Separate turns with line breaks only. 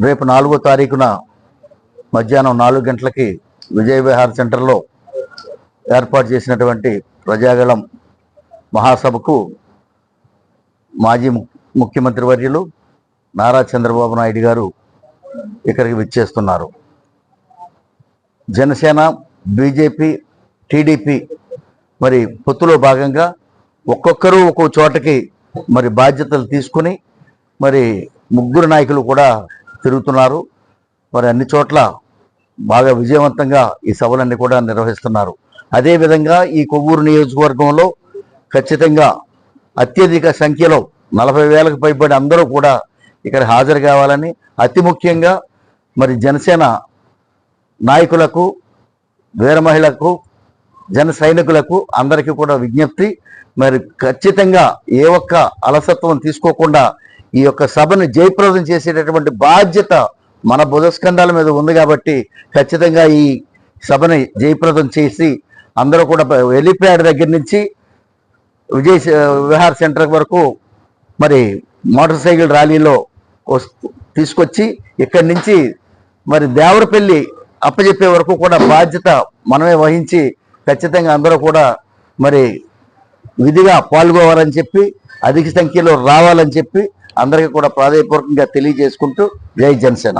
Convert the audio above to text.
రేపు నాలుగో తారీఖున మధ్యాహ్నం నాలుగు గంటలకి విజయ విహార్ సెంటర్లో ఏర్పాటు చేసినటువంటి ప్రజాగళం మహాసభకు మాజీ ము- ముఖ్యమంత్రి వర్యులు నారా చంద్రబాబు నాయుడు గారు ఇక్కడికి విచ్చేస్తున్నారు. జనసేన బీజేపీ టీడీపీ మరి పొత్తులో భాగంగా ఒక్కొక్కరు ఒక్కో చోటకి మరి బాధ్యతలు తీసుకుని మరి ముగ్గురు నాయకులు కూడా తిరుగుతున్నారు. మరి అన్ని చోట్ల బాగా విజయవంతంగా ఈ సభలన్నీ కూడా నిర్వహిస్తున్నారు. అదేవిధంగా ఈ కొవ్వూరు నియోజకవర్గంలో ఖచ్చితంగా అత్యధిక సంఖ్యలో నలభై వేలకు పైబడి అందరూ కూడా ఇక్కడ హాజరు కావాలని అతి ముఖ్యంగా మరి జనసేన నాయకులకు వీర మహిళకు జన సైనికులకు అందరికీ కూడా విజ్ఞప్తి మరి ఖచ్చితంగా ఏ ఒక్క అలసత్వం తీసుకోకుండా ఈ యొక్క సభను జయప్రదం చేసేటటువంటి బాధ్యత మన బుధస్కంధాల మీద ఉంది కాబట్టి ఖచ్చితంగా ఈ సభని జయప్రదం చేసి అందరూ కూడా హెలిప్యాడ్ దగ్గర నుంచి విజయ్ విహార్ సెంటర్ వరకు మరి మోటార్ సైకిల్ ర్యాలీలో తీసుకొచ్చి ఇక్కడి నుంచి మరి దేవరపల్లి అప్పచెప్పే వరకు కూడా బాధ్యత మనమే వహించి ఖచ్చితంగా అందరూ కూడా మరి విధిగా పాల్గొవాలని చెప్పి అధిక సంఖ్యలో రావాలని చెప్పి అందరికీ కూడా ప్రాధాయపూర్వకంగా తెలియజేసుకుంటూ జై జనసేన.